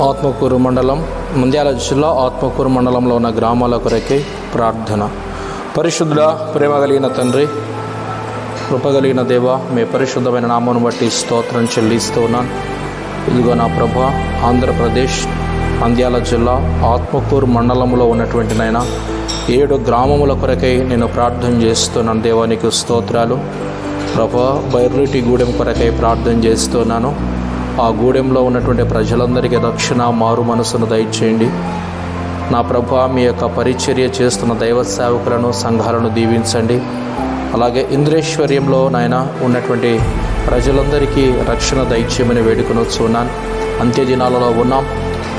ఆత్మకూరు మండలం మంద్యాల జిల్లా ఆత్మకూరు మండలంలో ఉన్న గ్రామాల కొరకే ప్రార్థన. పరిశుద్ధ ప్రేమ కలిగిన తండ్రి కృపగలిగిన దేవ మీ పరిశుద్ధమైన నామను బట్టి స్తోత్రం చెల్లిస్తూ ఉన్నాను. ఇదిగో నా ప్రభ ఆంధ్రప్రదేశ్ అంద్యాల జిల్లా ఆత్మకూరు మండలంలో ఉన్నటువంటి నాయన ఏడు గ్రామముల కొరకై నేను ప్రార్థన చేస్తున్నాను దేవానికి స్తోత్రాలు. ప్రభ బైర్రుటి గూడెం కొరకై ప్రార్థన చేస్తున్నాను. ఆ గూడెంలో ఉన్నటువంటి ప్రజలందరికీ రక్షణ మారు మనసును దయచేయండి. నా ప్రభు మీ యొక్క పరిచర్య చేస్తున్న దైవ సేవకులను సంఘాలను దీవించండి. అలాగే ఇంద్రేశ్వర్యంలో నాయన ఉన్నటువంటి ప్రజలందరికీ రక్షణ దైత్యమని వేడుకొనొచ్చున్నాను. అంత్య దినాలలో ఉన్నాం.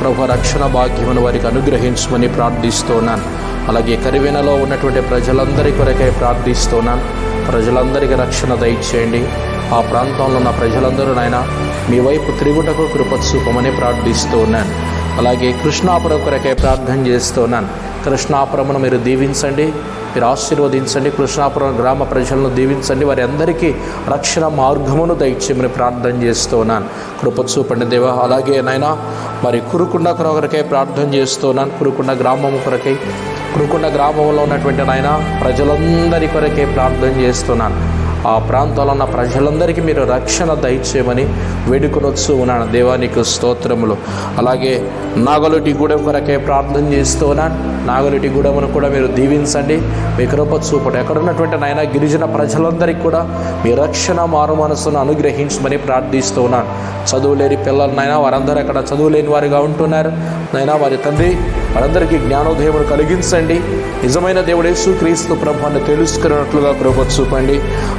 ప్రభు రక్షణ భాగ్యమును వారికి అనుగ్రహించమని ప్రార్థిస్తున్నాను. అలాగే కరివేనలో ఉన్నటువంటి ప్రజలందరి కొరకై ప్రార్థిస్తున్నాను. ప్రజలందరికీ రక్షణ దయచేయండి. ఆ ప్రాంతంలో ఉన్న ప్రజలందరూ నాయన మీ వైపు తిరుగుటకు కృపచూపమని ప్రార్థిస్తూ ఉన్నాను అలాగే కృష్ణాపురం కొరకే ప్రార్థన చేస్తున్నాను. కృష్ణాపురమును మీరు దీవించండి మీరు ఆశీర్వదించండి కృష్ణాపురం గ్రామ ప్రజలను దీవించండి వారి అందరికీ రక్షణ మార్గమును దయచేయమని ప్రార్థన చేస్తున్నాను. కృప చూపండి దేవ. అలాగే నాయన మరి కురుకుండ కొరకై ప్రార్థన చేస్తున్నాను. కురుకుండ గ్రామం కొరకై కురుకుండ గ్రామంలో ఉన్నటువంటి నాయన ప్రజలందరి కొరకే ప్రార్థన చేస్తున్నాను. ఆ ప్రాంతంలో ఉన్న ప్రజలందరికీ మీరు రక్షణ దయచేయమని వేడుకొనొచ్చు ఉన్నాను దేవానికి స్తోత్రములు. అలాగే నాగలుటి గూడెం కొరకే ప్రార్థన చేస్తూ ఉన్నాను నాగలుటి గూడెమును కూడా మీరు దీవించండి. మీ కృప చూపడు ఎక్కడ ఉన్నటువంటి నాయన గిరిజన ప్రజలందరికీ కూడా మీ రక్షణ మారు మనసును అనుగ్రహించమని ప్రార్థిస్తూ ఉన్నాను చదువు లేని పిల్లలనైనా వారందరూ అక్కడ చదువు లేని వారిగా ఉంటున్నారు. నైనా వారి తండ్రి మనందరికీ జ్ఞానోదయమును కలిగించండి. నిజమైన దేవుడేసు క్రీస్తు ప్రభుని తెలుసుకున్నట్లుగా కృప చూపండి.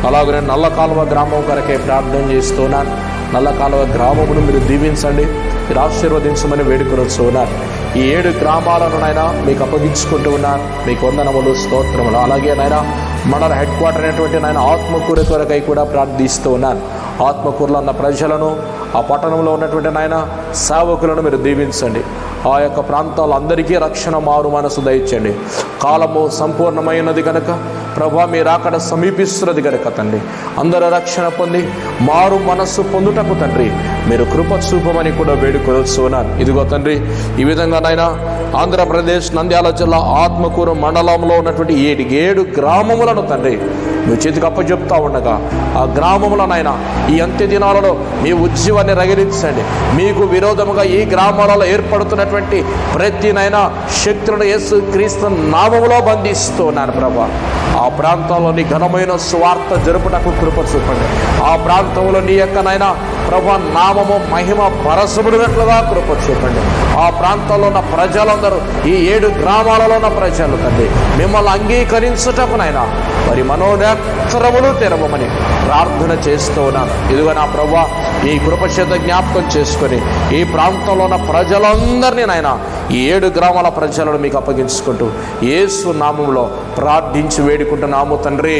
అలాగే నల్ల కాలువ గ్రామం కొరకే ప్రార్థన చేస్తున్నాను నల్ల కాలువ గ్రామమును మీరు దీవించండి. మీరు ఆశీర్వదించమని వేడుకొనొచ్చు ఉన్నారు ఈ ఏడు గ్రామాలను నైనా మీకు అప్పగించుకుంటూ ఉన్నాను మీకు వందనములు స్తోత్రములు. అలాగే నైనా మండల హెడ్ క్వార్టర్ అయినటువంటి నాయన ఆత్మకూర కొరకై కూడా ప్రార్థిస్తూ ఉన్నాను ఆత్మకూరులో ఉన్న ప్రజలను ఆ పట్టణంలో ఉన్నటువంటి నాయన సేవకులను మీరు దీవించండి. ఆ యొక్క ప్రాంతాలందరికీ అందరికీ రక్షణ మారు మనసు దయచండి కాలము సంపూర్ణమైనది కనుక ప్రభా మీరు అక్కడ సమీపిస్తున్నది కనుక తండ్రి. అందరూ రక్షణ పొంది మారు మనస్సు పొందుటకు తండ్రి మీరు కృప చూపమని కూడా వేడుకొనొచ్చున్నాను ఇదిగో తండ్రి ఈ విధంగా నాయన ఆంధ్రప్రదేశ్ నంద్యాల జిల్లా ఆత్మకూరు మండలంలో ఉన్నటువంటి ఏడు ఏడు గ్రామములను తండ్రి మీ చేతికి అప్పచెప్తా ఉండగా ఆ గ్రామంలోనైనా ఈ అంత్య దినాలలో మీ ఉద్యమాన్ని రగిలించండి. మీకు విరోధముగా ఈ గ్రామాలలో ఏర్పడుతున్నటువంటి ప్రతినైనా శక్తులను యేసు క్రీస్తు నామములో బంధిస్తున్నాను ప్రభా. ఆ ప్రాంతంలోని ఘనమైన స్వార్థ జరుపుటకు కృప చూపండి. ఆ ప్రాంతంలో నీ యొక్క ప్రభ నామము మహిమ పరసముడినట్లుగా కృప చూపండి. ఆ ప్రాంతంలో ఉన్న ప్రజలందరూ ఈ ఏడు గ్రామాలలో ఉన్న ప్రజలు తండ్రి మిమ్మల్ని అంగీకరించుటకునైనా మరి మనోనేత్రములు తెరవమని ప్రార్థన చేస్తూ ఉన్నాను. ఇదిగో నా ప్రభ ఈ కృపచేత జ్ఞాపకం చేసుకొని ఈ ప్రాంతంలో ఉన్న ప్రజలందరినీ నాయన ఈ ఏడు గ్రామాల ప్రజలను మీకు అప్పగించుకుంటూ ఏసు నామంలో ప్రార్థించి వేడుకుంటున్నాము తండ్రి.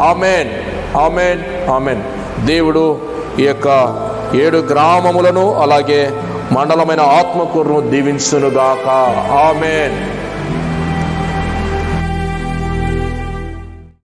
Amen amen amen. దేవుడు ఈ యొక్క ఏడు గ్రామములను అలాగే మండలమైన ఆత్మకూరును దీవించునుగాక. ఆమెన్.